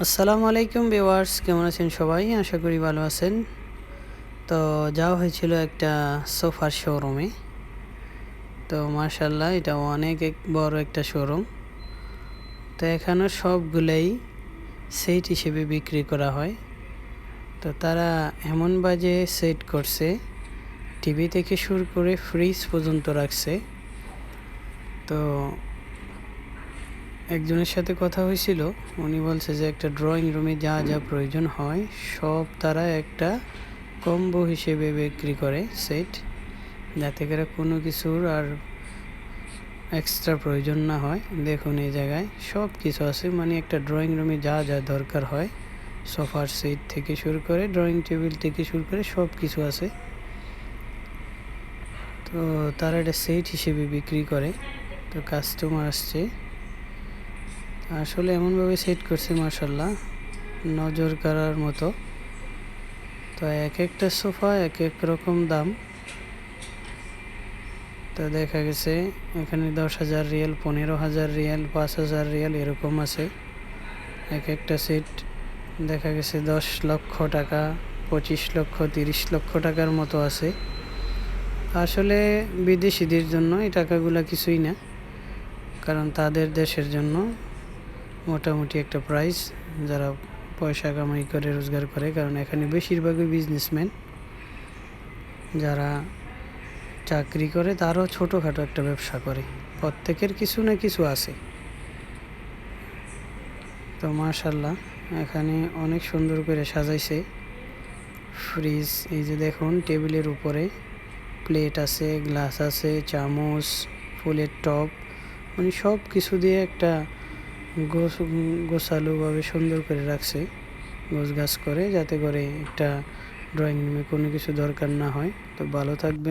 আসসালামু আলাইকুম ভিউয়ার্স, কেমন আছেন সবাই? আশা করি ভালো আছেন। তো যাওয়া হয়েছিল একটা সোফার শোরুমে তো মার্শাল্লাহ এটা অনেক এক বড় একটা শোরুম তো এখানে সবগুলোই সেট হিসেবে বিক্রি করা হয়। তো তারা এমন বাজে সেট করছে টিভি থেকে শুরু করে ফ্রিজ পর্যন্ত রাখছে। তো একজনের সাথে কথা হয়েছিল, উনি বলছে যে একটা ড্রয়িং রুমে যা যা প্রয়োজন হয়, সব তারা একটা কম্বো হিসেবে বিক্রি করে সেট যাতে করে কোনো কিছুর আর এক্সট্রা প্রয়োজন না হয়। দেখুন এই জায়গায় সব কিছু আছে মানে একটা ড্রয়িং রুমে যা যা দরকার হয় সোফার সেট থেকে শুরু করে ড্রয়িং টেবিল থেকে শুরু করে সব কিছু আছে। তো তারা এটা সেট হিসেবে বিক্রি করে, তো কাস্টমার আসছে। আসলে এমনভাবে সেট করছে মার্শাল্লাহ নজর করার মতো। তো এক একটা সোফা, এক এক রকম দাম। তো দেখা গেছে, এখানে দশ হাজার রিয়াল, পনেরো হাজার রিয়াল, পাঁচ হাজার রিয়াল এরকম আছে। এক একটা সেট দেখা গেছে, দশ লক্ষ টাকা, পঁচিশ লক্ষ, তিরিশ লক্ষ টাকার মতো আছে। আসলে বিদেশিদের জন্য এই টাকাগুলো কিছুই না। কারণ তাদের দেশের জন্য মোটামুটি একটা প্রাইস যারা পয়সা কামাই করে, রোজগার করে, কারণ এখানে বেশিরভাগই বিজনেসম্যান যারা চাকরি করে, তারও ছোটোখাটো একটা ব্যবসা করে। প্রত্যেকের কিছু না কিছু আছে। তো মাশাল্লাহ এখানে অনেক সুন্দর করে সাজাইছে। ফ্রিজ এই যে দেখুন, টেবিলের উপরে প্লেট আছে গ্লাস আছে, চামচ, ফুলের টপ মানে সব কিছু দিয়ে একটা গোছ গোছালোভাবে সুন্দর করে রাখছে, গোছ গাছ করে, যাতে করে একটা ড্রয়িং রুমে কোনো কিছু দরকার না হয়। তো ভালো থাকবে